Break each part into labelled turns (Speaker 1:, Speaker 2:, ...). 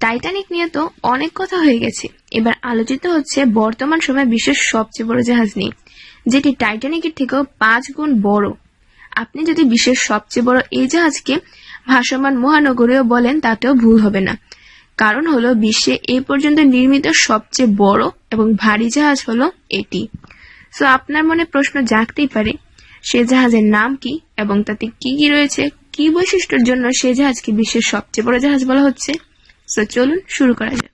Speaker 1: Titanic নিয়ে তো অনেক কথা হয়ে গেছে। এবার আলোচিত হচ্ছে বর্তমান সময়ে বিশ্বের সবচেয়ে বড় জাহাজ নিয়ে, যেটি টাইটানিকের থেকেও পাঁচ গুণ বড়। আপনি যদি বিশ্বের সবচেয়ে বড় এই জাহাজকে ভাসমান মহানগরীও বলেন, তাতেও ভুল হবে না। কারণ হলো, বিশ্বে এই পর্যন্ত নির্মিত সবচেয়ে বড় এবং ভারী জাহাজ হলো এটি। সো আপনার মনে প্রশ্ন জাগতেই পারে, সে জাহাজের নাম কি এবং তাতে কি কি রয়েছে? কি বৈশিষ্ট্যের জন্য সে জাহাজকে বিশ্বের সবচেয়ে বড় জাহাজ বলা হচ্ছে? সো চলুন শুরু করা যাক।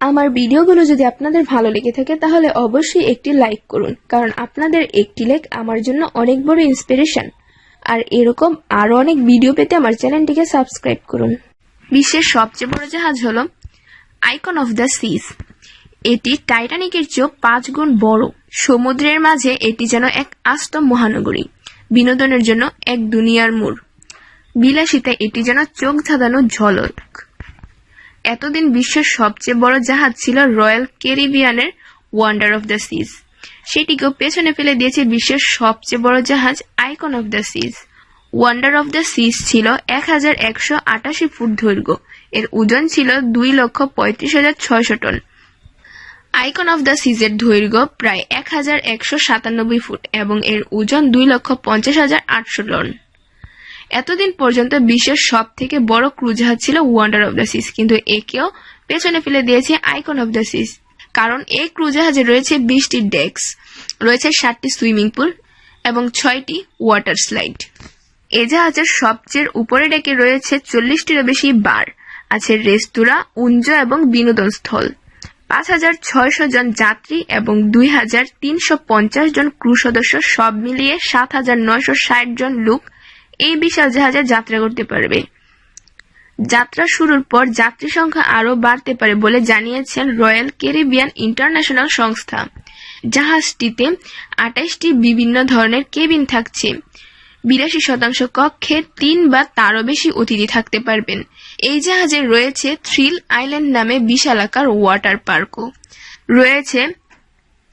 Speaker 1: আমার ভিডিওগুলো যদি আপনাদের ভালো লেগে থাকে তাহলে অবশ্যই একটি লাইক করুন কারণ আপনাদের একটি লাইক আমার জন্য অনেক বড় ইন্সপিরেশন আর এরকম আরও অনেক ভিডিও পেতে আমার চ্যানেলটিকে সাবস্ক্রাইব করুন। বিশ্বের সবচেয়ে বড় জাহাজ হলো আইকন অফ দ্য সিজ এটি টাইটানিকের চেয়েও পাঁচ গুণ বড়। সমুদ্রের মাঝে এটি যেন এক আস্ত মহানগরী বিনোদনের জন্য এক দুনিয়ার মোড়। বিলাসিতা এটি যেন চোখ ধাঁধানো ঝলক। এতদিন বিশ্বের সবচেয়ে বড় জাহাজ ছিল রয়্যাল ক্যারিবিয়ানের ওয়ান্ডার অফ দ্য সিজ সেটিকেও পেছনে ফেলে দিয়েছে বিশ্বের সবচেয়ে বড় জাহাজ Icon of the Seas Wonder of the Seas ছিল এক হাজার একশো আটাশি ফুট দৈর্ঘ্য। এর ওজন ছিল দুই লক্ষ পঁয়ত্রিশ হাজার ছয়শো টন। আইকন অফ দ্য সিজের দৈর্ঘ্য প্রায় এক হাজার একশো সাতানব্বই ফুট এবং এর ওজন দুই লক্ষ পঞ্চাশ হাজার আটশো টন। এতদিন পর্যন্ত বিশ্বের সব থেকে বড় ক্রুজাহাজ ছিল ওয়ান্ডার অফ দ্য সিস কিন্তু একেও পেছনে ফেলে দিয়েছে আইকন অফ দ্য সিস কারণ এই ক্রুজাহাজে রয়েছে বিশটি ডেস্ক রয়েছে ষাটটি সুইমিং পুল এবং ছয়টি ওয়াটার স্লাইড এ জাহাজের সবচেয়ে উপরে ডেকে রয়েছে চল্লিশটিরও বেশি বার, আছে রেস্তোরাঁ, উঞ্জ এবং বিনোদন স্থল। পাঁচ হাজার ছয়শো জন যাত্রী এবং দুই হাজার তিনশো পঞ্চাশ জন ক্রু সদস্য সব মিলিয়ে সাত হাজার নয়শো ষাট জন লোক এই বিশাল জাহাজে যাত্রা করতে পারবে। যাত্রা শুরুর পর যাত্রী সংখ্যা আরও বাড়তে পারে বলে জানিয়েছেন রয়্যাল ক্যারিবিয়ান ইন্টারন্যাশনাল সংস্থা। জাহাজটিতে আঠাশটি বিভিন্ন ধরনের কেবিন থাকছে। বিরাশি শতাংশ কক্ষে তিন বা তারও বেশি অতিথি থাকতে পারবেন। এই জাহাজে রয়েছে থ্রিল আইল্যান্ড নামে বিশালাকার ওয়াটার পার্কও। রয়েছে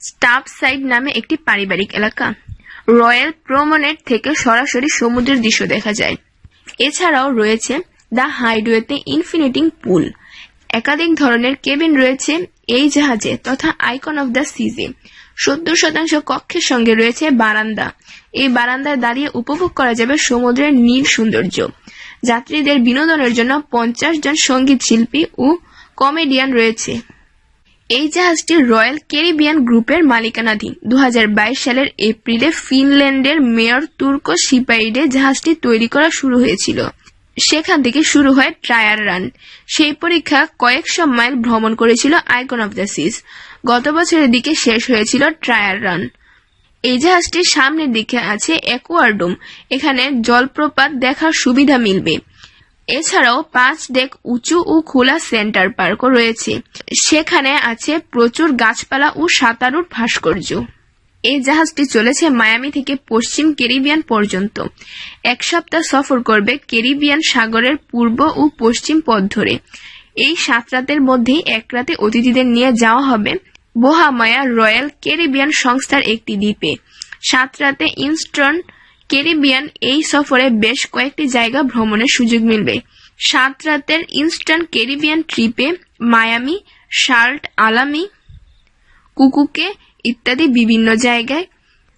Speaker 1: স্টাফ সাইড নামে একটি পারিবারিক এলাকা। রয়্যাল প্রমনেট থেকে সরাসরি সমুদ্রের দৃশ্য দেখা যায়। এছাড়াও রয়েছে দ্য হাইডওয়েতে ইনফিনিটিং পুল। একাধিক ধরনের কেবিন রয়েছে এই জাহাজে তথা আইকন অফ দ্য সিজে। সত্তর শতাংশ কক্ষের সঙ্গে রয়েছে বারান্দা। এই বারান্দায় দাঁড়িয়ে উপভোগ করা যাবে সমুদ্রের নীল সৌন্দর্য। যাত্রীদের বিনোদনের জন্য পঞ্চাশ জন সংগীত শিল্পী ও কমেডিয়ান রয়েছে। এই জাহাজটি রয়্যাল ক্যারিবিয়ান গ্রুপের মালিকানাধীন। দু হাজার বাইশ সালের এপ্রিলে ফিনল্যান্ডের মেয়র তুর্ক সিপাইডে জাহাজটি তৈরি করা শুরু হয়েছিল। সেখান থেকে শুরু হয় ট্রায়াল রান। সেই পরীক্ষা কয়েকশো মাইল ভ্রমণ করেছিল আইকন অফ দ্য সিজ গত বছরের দিকে শেষ হয়েছিল ট্রায়াল রান। এই জাহাজটির সামনের দিকে আছে অ্যাকোয়ারডোম এখানে জলপ্রপাত দেখার সুবিধা মিলবে। এছাড়াও পাঁচ ডেক উঁচু ও খোলা সেন্টার পার্কও রয়েছে। সেখানে আছে প্রচুর গাছপালা ও সাঁতারুর ভাস্কর্য। এই জাহাজটি চলেছে মায়ামি থেকে পশ্চিম ক্যারিবিয়ান পর্যন্ত। এক সপ্তাহ সফর করবে ক্যারিবিয়ান সাগরের পূর্ব ও পশ্চিম পথ ধরে। এই সাত রাতের মধ্যেই এক রাতে অতিথিদের নিয়ে যাওয়া হবে বোহামায়া রয়্যাল ক্যারিবিয়ান সংস্থার একটি দ্বীপে। সাত রাতে ইনস্টন ক্যারিবিয়ান এই সফরে বেশ কয়েকটি জায়গা ভ্রমণের সুযোগ মিলবে। সাত রাতের ইনস্টন ক্যারিবিয়ান ট্রিপে মায়ামি শার্ট আলামি, কুকুকে ইত্যাদি বিভিন্ন জায়গায়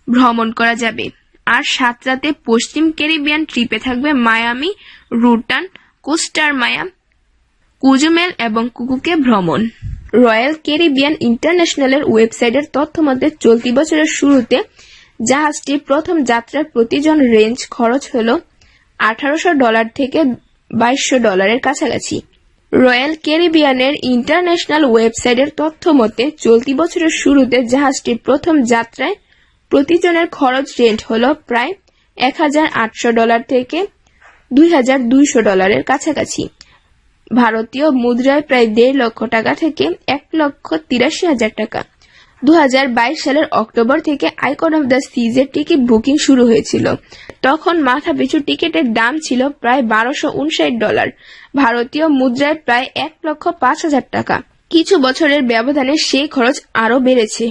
Speaker 1: ভ্রমণ করা যাবে। আর সাত রাতে পশ্চিম ক্যারিবিয়ান ট্রিপে থাকবে মায়ামি, রুটান, কোস্টার মায়া, কুজুমেল এবং কুকুকে ভ্রমণ। রয়্যাল ক্যারিবিয়ান ইন্টারন্যাশনালের ওয়েবসাইটের তথ্য মতে চলতি বছরের শুরুতে জাহাজটির প্রথম যাত্রার প্রতিজন রেঞ্জ খরচ হল আঠারোশো ডলার থেকে বাইশশো ডলারের কাছাকাছি। রয়্যাল ক্যারিবিয়ানের ইন্টারন্যাশনাল ওয়েবসাইটের তথ্য মতে, চলতি বছরের শুরুতে জাহাজটির প্রথম যাত্রায় প্রতিজনের খরচ রেন্ট হল প্রায় এক হাজার আটশো ডলার থেকে দুই হাজার দুইশো ডলারের কাছাকাছি। ভারতীয় মুদ্রায় প্রায় দেড় লক্ষ টাকা থেকে এক লক্ষ তিরাশি হাজার টাকা। দু হাজার বাইশ সালের অক্টোবর থেকে আইকন অফ দ্য সিজের টিকিট বুকিং শুরু হয়েছিল। তখন মাথা পিছু টিকিটের দাম ছিল প্রায় বারোশো উনষাট ডলার। ভারতীয় মুদ্রায় প্রায় এক লক্ষ পাঁচ হাজার টাকা। কিছু বছরের ব্যবধানে সেই খরচ আরও বেড়েছে।